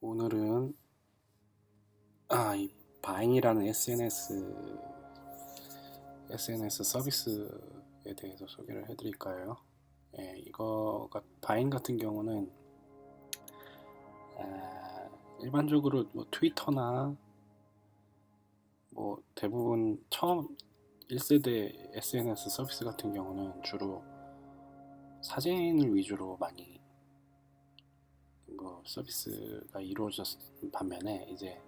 오늘은 아, 이 바인이라는 SNS SNS 서비스에 대해서 소개를 해드릴까요? 예, 이거가 바인 같은 경우는 아, 일반적으로 뭐 트위터나 뭐 대부분 처음 1세대 SNS 서비스 같은 경우는 주로 사진을 위주로 많이 뭐 서비스가 이루어졌 반면에 이제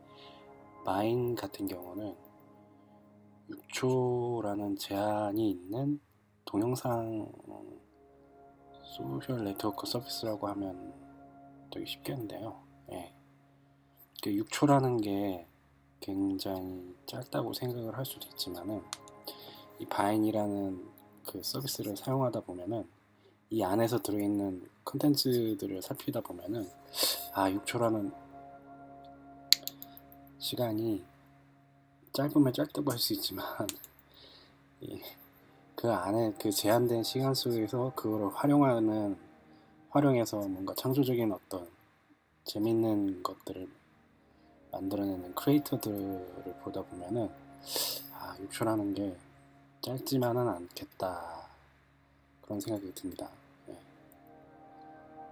마인 같은 경우는 6초라는 제한이 있는 동영상 소셜 네트워크 서비스라고 하면 되게 쉽겠는데요. 예. 6초라는 게 굉장히 짧다고 생각을 할 수도 있지만은 이 바인이라는 그 서비스를 사용하다 보면은 이 안에서 들어있는 컨텐츠들을 살피다 보면은 아 6초라는 시간이 짧으면 짧다고 할 수 있지만 이, 그 안에 그 제한된 시간 속에서 그거를 활용하는 활용해서 뭔가 창조적인 어떤 재밌는 것들을 만들어내는 크리에이터들을 보다 보면은 아 6초라는 게 짧지만은 않겠다 그런 생각이 듭니다.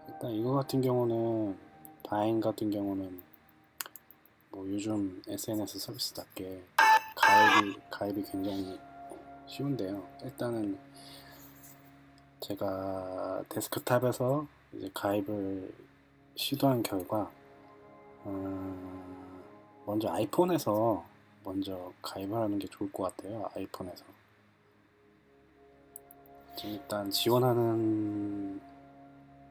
예. 일단 이거 같은 경우는 바인 같은 경우는 뭐 요즘 SNS 서비스답게 가입이 가입이 굉장히 쉬운데요. 일단은 제가 데스크탑에서 이제 가입을 시도한 결과 어, 먼저 아이폰에서 먼저 가입을 하는 게 좋을 것 같아요. 아이폰에서. 일단 지원하는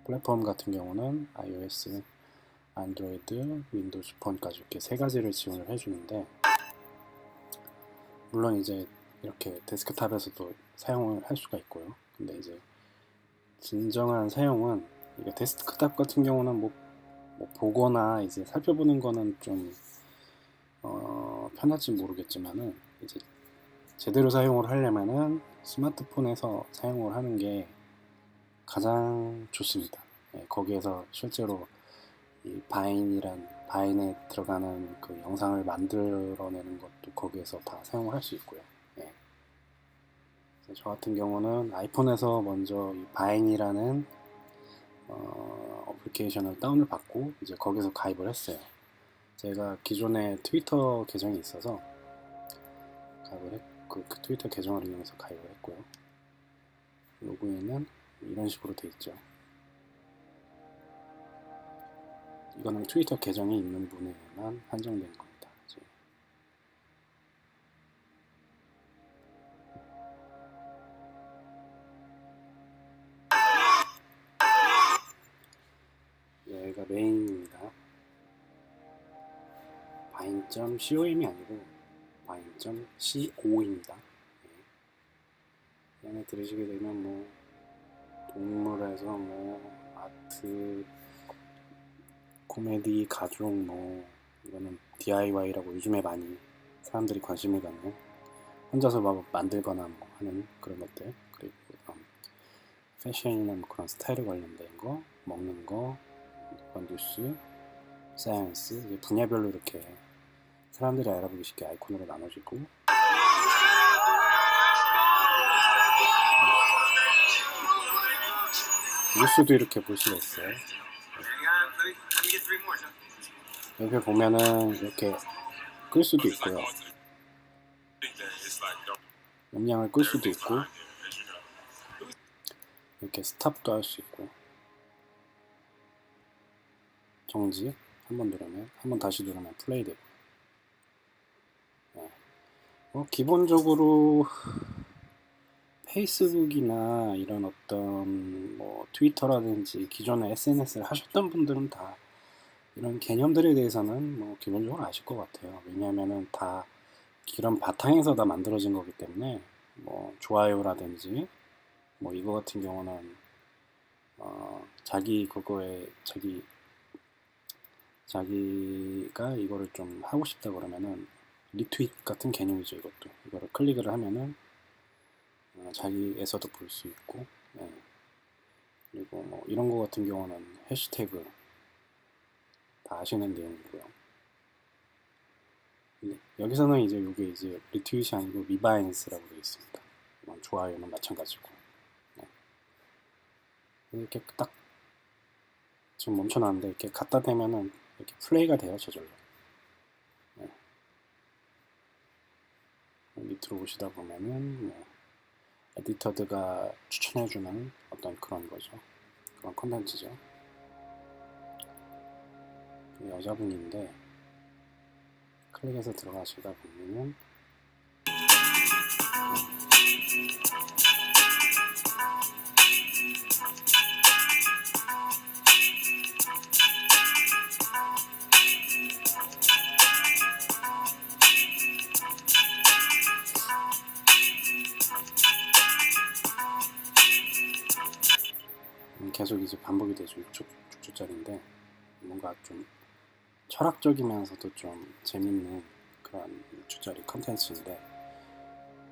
플랫폼 같은 경우는 iOS, 안드로이드, 윈도우즈 폰까지 이렇게 세 가지를 지원을 해주는데 물론 이제 이렇게 데스크탑에서도 사용을 할 수가 있고요. 근데 이제 진정한 사용은 이게 데스크탑 같은 경우는 뭐, 뭐 보거나 이제 살펴보는 거는 좀 어, 편할지 모르겠지만은 이제 제대로 사용을 하려면은 스마트폰에서 사용을 하는 게 가장 좋습니다. 예, 거기에서 실제로 이 바인이란 바인에 들어가는 그 영상을 만들어내는 것도 거기에서 다 사용을 할 수 있고요. 예. 저 같은 경우는 아이폰에서 먼저 이 바인이라는 어, 어플리케이션을 다운을 받고 이제 거기서 가입을 했어요. 제가 기존에 트위터 계정이 있어서 가입을 했, 그, 그 트위터 계정을 이용해서 가입을 했고요. 로그인은 이런 식으로 돼 있죠. 이거는 트위터 계정이 있는 분에만 한정된 겁니다. 이제. 여기가 메인입니다. 바인.com이 아니고 바인.co입니다. 이 안에 들으시게 되면 뭐 동물에서 뭐 아트 코미디, 가족, 뭐 이거는 DIY라고 요즘에 많이 사람들이 관심을 갖는 혼자서 막 만들거나 뭐 하는 그런 것들. 그리고 음, 패션이나 뭐 그런 스타일에 관련된 거, 먹는 거, 뭐 뉴스, 사이언스 분야별로 이렇게 사람들이 알아보기 쉽게 아이콘으로 나눠지고. 뉴스도 이렇게 볼 수가 있어요. 여기 보면은 이렇게 끌 수도 있고요. 음량을 끌 수도 있고 이렇게 스탑도 할 수 있고 정지 한 번 누르면 한 번 다시 누르면 플레이 되고 네. 뭐 기본적으로 페이스북이나 이런 어떤 뭐 트위터라든지 기존에 SNS를 하셨던 분들은 다 이런 개념들에 대해서는 뭐 기본적으로 아실 것 같아요. 왜냐하면은 다 이런 바탕에서 다 만들어진 거기 때문에 뭐 좋아요라든지 뭐 이거 같은 경우는 어 자기 그거에 자기 자기가 이거를 좀 하고 싶다 그러면은 리트윗 같은 개념이죠 이것도 이거를 클릭을 하면은 어, 자기에서도 볼 수 있고 예. 그리고 뭐 이런 거 같은 경우는 해시태그 다다 아시는 내용이고요. 여기서는 이제 이게 이제 리트윗이 아니고 리바인스라고 되어 있습니다. 이건 좋아요는 마찬가지고. 네. 이렇게 딱 지금 멈춰놨는데 이렇게 갖다 대면은 이렇게 플레이가 돼요 저절로. 네. 밑으로 오시다 보면은 뭐 에디터드가 추천해주는 어떤 그런 거죠. 그런 컨텐츠죠. 여자분인데 클릭해서 들어가시다 보면은 음, 계속 이제 반복이 되죠. 6초, 6초짜리인데 뭔가 좀 철학적이면서도 좀 재밌는 그런 6초짜리 컨텐츠인데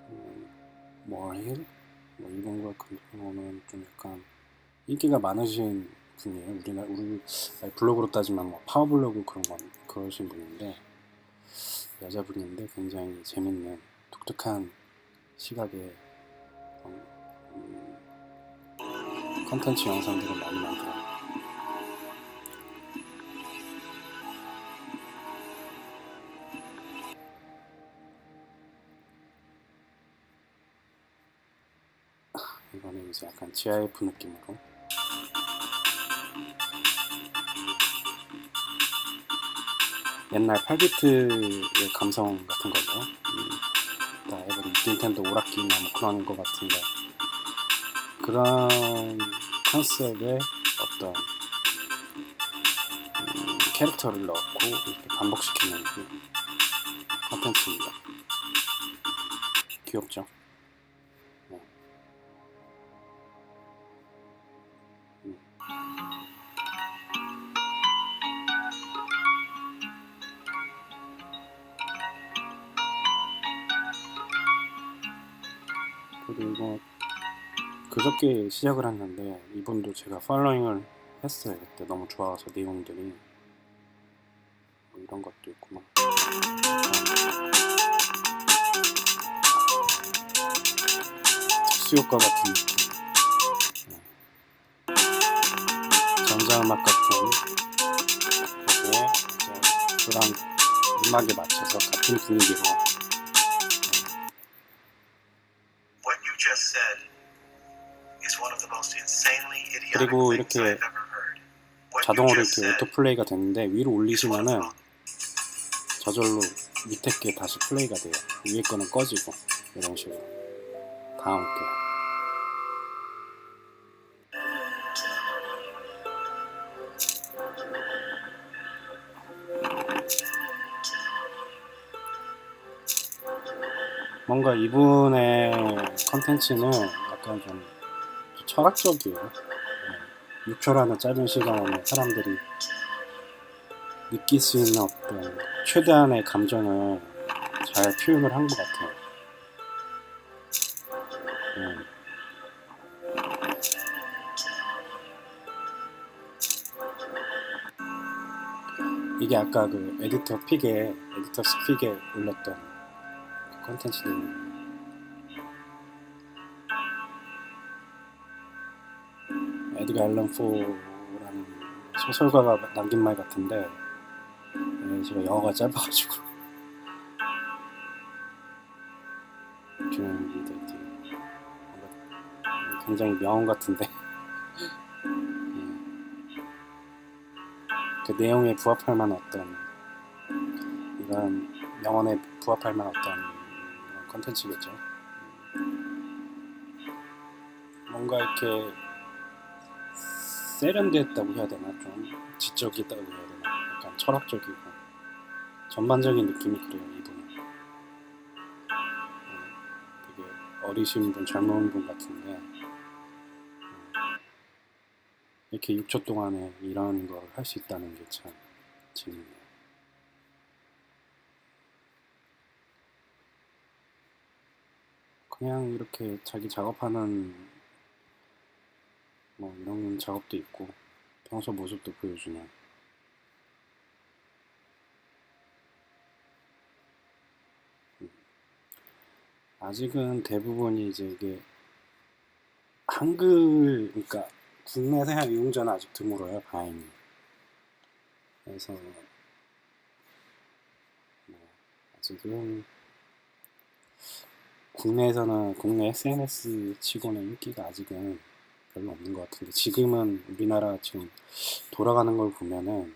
음, 뭐힐? 뭐 이런 걸 보면 좀 약간 인기가 많으신 분이에요. 우리나라 우리 블로그로 따지면 뭐 파워블로그 그런 건 그러신 분인데 여자분인데 굉장히 재밌는 독특한 시각의 어, 음, 컨텐츠 영상들을 많이 만들어요. GIF 느낌으로 옛날 8비트의 감성 같은 거죠. 음, 다 해버린 닌텐도 오락기나 뭐 그런 거 같은데 그런 컨셉의 어떤 음, 캐릭터를 넣고 이렇게 반복시키는 그 컨텐츠입니다. 귀엽죠? 그저께 시작을 했는데 이분도 제가 팔로잉을 했어요. 그때 너무 좋아서 내용들이. 뭐 이런 것도 있고 막. 특수효과 같은 느낌. 네. 전자음악 같은 이제 그런 음악에 맞춰서 같은 분위기로 그리고 이렇게 자동으로 이렇게 오토플레이가 되는데 위로 올리시면은 저절로 밑에 게 다시 플레이가 돼요. 위에 거는 꺼지고 이런 식으로 다음 게 뭔가 이분의 컨텐츠는 약간 좀 철학적이에요. 6초라는 짧은 시간 안에 사람들이 느낄 수 있는 어떤 최대한의 감정을 잘 표현을 한 것 같아요. 음. 이게 아까 그 에디터 픽에 에디터 스픽에 올렸던 그 컨텐츠 는 에드가 앨런 포라는 소설가가 남긴 말 같은데 네, 제가 영어가 짧아가지고 굉장히 명언 같은데 음. 그 내용에 부합할 만한 어떤 이런 명언에 부합할 만한 어떤 컨텐츠겠죠. 뭔가 이렇게 세련됐다고 해야 되나? 좀 지적이다고 해야 되나? 약간 철학적이고 전반적인 느낌이 그래요 이분은. 음, 되게 어리신 분 젊은 분 같은데 음, 이렇게 6초 동안에 이런 걸할 수 있다는 게 참 재밌네요. 그냥 이렇게 자기 작업하는 뭐 이런 작업도 있고 평소 모습도 보여주는 음. 아직은 대부분이 이제 이게 한글 그러니까 국내 사양 이용자는 아직 드물어요 다행히 그래서 뭐 아직은 국내에서는 국내 SNS 치고는 인기가 아직은 별로 없는 것 같은데 지금은 우리나라 지금 돌아가는 걸 보면은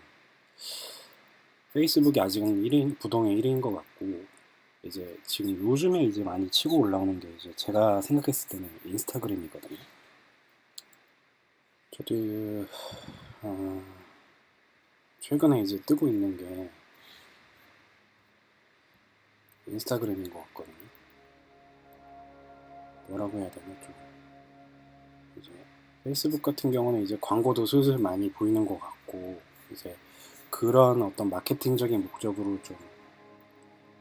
페이스북이 아직은 1인 부동의 1위인 것 같고 이제 지금 요즘에 이제 많이 치고 올라오는 게 이제 제가 생각했을 때는 인스타그램이거든요. 저도 어, 최근에 이제 뜨고 있는 게 인스타그램인 것 같거든요. 뭐라고 해야 되나 좀 페이스북 같은 경우는 이제 광고도 슬슬 많이 보이는 것 같고 이제 그런 어떤 마케팅적인 목적으로 좀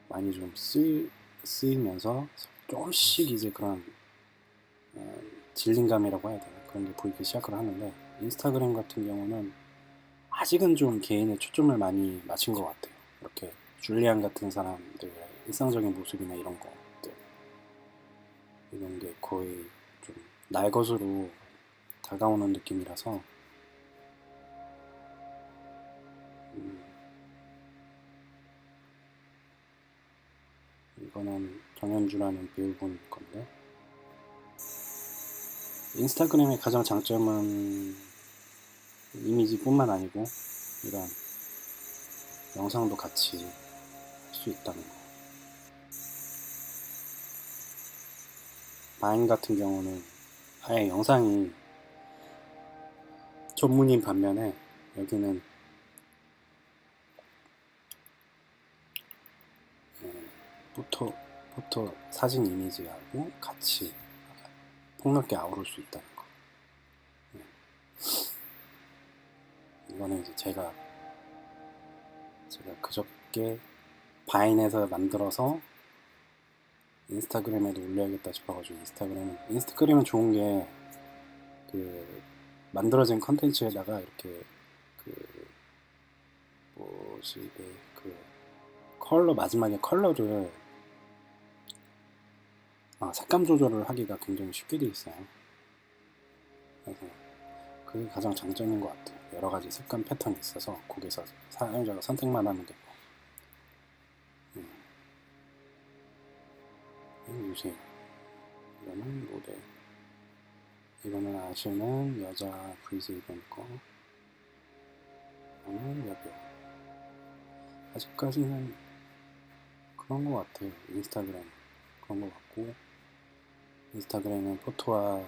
많이 좀 쓰이, 쓰이면서 조금씩 이제 그런 어, 질린감이라고 해야 되나 그런 게 보이기 시작을 하는데 인스타그램 같은 경우는 아직은 좀 개인의 초점을 많이 맞춘 것 같아요. 이렇게 줄리안 같은 사람들의 일상적인 모습이나 이런 것들 이런 게 거의 좀 날 것으로 다가오는 느낌이라서. 음, 이거는 정현주라는 배우분 건데. 인스타그램의 가장 장점은 이미지뿐만 아니고 이런 영상도 같이 할 수 있다는 거. 바인 같은 경우는 아예 영상이 전문인 반면에 여기는 예, 포토 포토 사진 이미지하고 같이 폭넓게 아우를 수 있다는 거. 예. 이거는 이제 제가 제가 그저께 바인에서 만들어서 인스타그램에도 올려야겠다 싶어가지고 인스타그램은 인스타그램은 좋은 게 그 만들어진 컨텐츠에다가 이렇게 그 뭐지 그 컬러 마지막에 컬러를 아, 색감 조절을 하기가 굉장히 쉽게 돼 있어요. 그래서 그게 가장 장점인 것 같아요. 여러 가지 색감 패턴이 있어서 거기서 사용자가 선택만 하면 되고. 음. 이거 요새 이거는 모델. 이거는 아시는 여자 브이즈 이번 거. 이거는 여배우. 아직까지는 그런 것 같아요. 인스타그램 그런 것 같고. 인스타그램은 포토와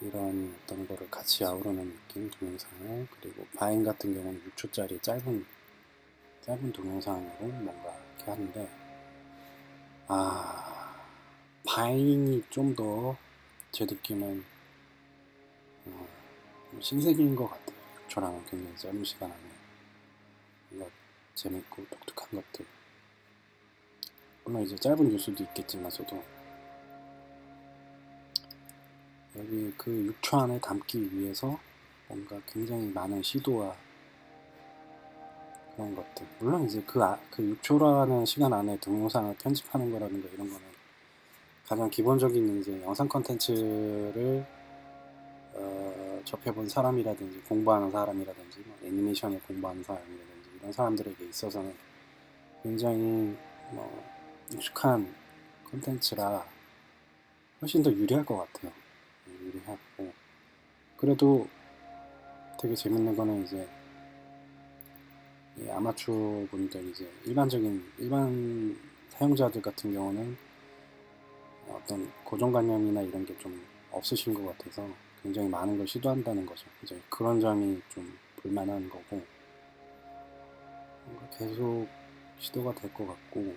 이런 어떤 거를 같이 아우르는 느낌 동영상을 그리고 바인 같은 경우는 6초짜리 짧은 짧은 동영상으로 뭔가 이렇게 하는데 아 바인이 좀더 제 느낌은 어, 좀 신세계인 것 같아요. 6초랑은 굉장히 짧은 시간 안에. 뭔가 재밌고 독특한 것들. 물론 이제 짧은 뉴스도 있겠지만서도. 여기 그 6초 안에 담기 위해서 뭔가 굉장히 많은 시도와 그런 것들. 물론 이제 그, 아, 그 6초라는 시간 안에 동영상을 편집하는 거라든가 이런 거는 가장 기본적인 이제 영상 컨텐츠를 어, 접해본 사람이라든지 공부하는 사람이라든지 뭐 애니메이션을 공부하는 사람이라든지 이런 사람들에게 있어서는 굉장히 뭐 익숙한 컨텐츠라 훨씬 더 유리할 것 같아요. 유리하고 그래도 되게 재밌는 거는 이제 이 아마추어 분들 이제 일반적인 일반 사용자들 같은 경우는 어떤 고정관념이나 이런 게 좀 없으신 것 같아서 굉장히 많은 걸 시도한다는 거죠. 이제 그런 점이 좀 볼만한 거고 계속 시도가 될 것 같고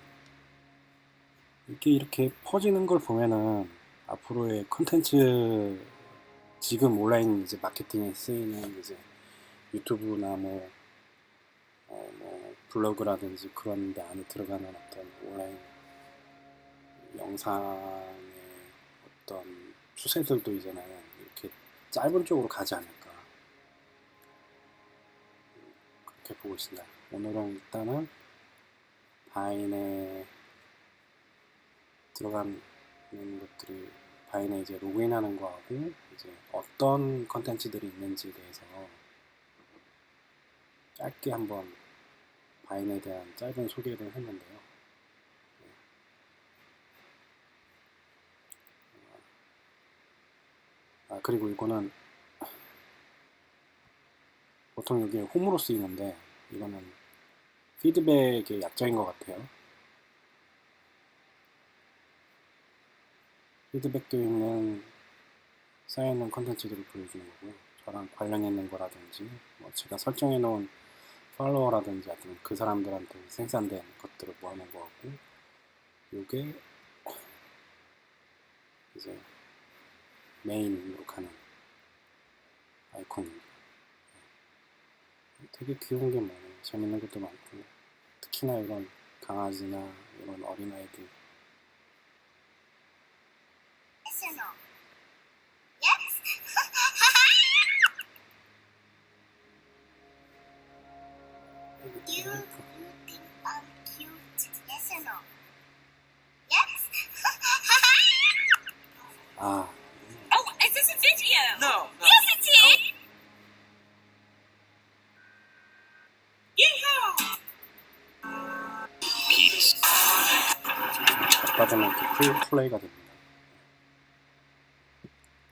이게 이렇게 퍼지는 걸 보면은 앞으로의 컨텐츠 지금 온라인 이제 마케팅에 쓰이는 이제 유튜브나 뭐, 어, 뭐 블로그라든지 그런 데 안에 들어가는 어떤 온라인 영상의 어떤 추세들도 이제는 이렇게 짧은 쪽으로 가지 않을까 그렇게 보고 있습니다. 오늘은 일단은 바인의 들어가는 것들이 바인에 이제 로그인하는 거하고 이제 어떤 컨텐츠들이 있는지에 대해서 짧게 한번 바인에 대한 짧은 소개를 했는데요. 아 그리고 이거는 보통 이게 홈으로 쓰이는데 이거는 피드백의 약자인 것 같아요. 피드백되어 있는 쌓여있는 컨텐츠들을 보여주는 거고요. 저랑 관련 있는 거라든지 뭐 제가 설정해 놓은 팔로워라든지 하여튼 그 사람들한테 생산된 것들을 모아놓은 거 같고 요게 이제 메인으로 가는 아이콘입니다. 되게 귀여운 게 많아요. 재밌는 것도 많고 특히나 이런 강아지나 이런 어린아이들 그풀 플레이가 됩니다.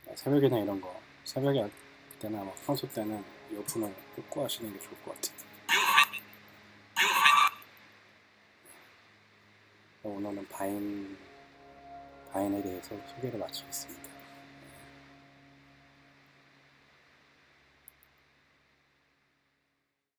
네, 새벽이나 이런 거 새벽에 할 때나 막 평소 때는 이어폰을 꽂고 하시는 게 좋을 것 같아요. 네, 오늘은 바인 바인에 대해서 소개를 마치겠습니다.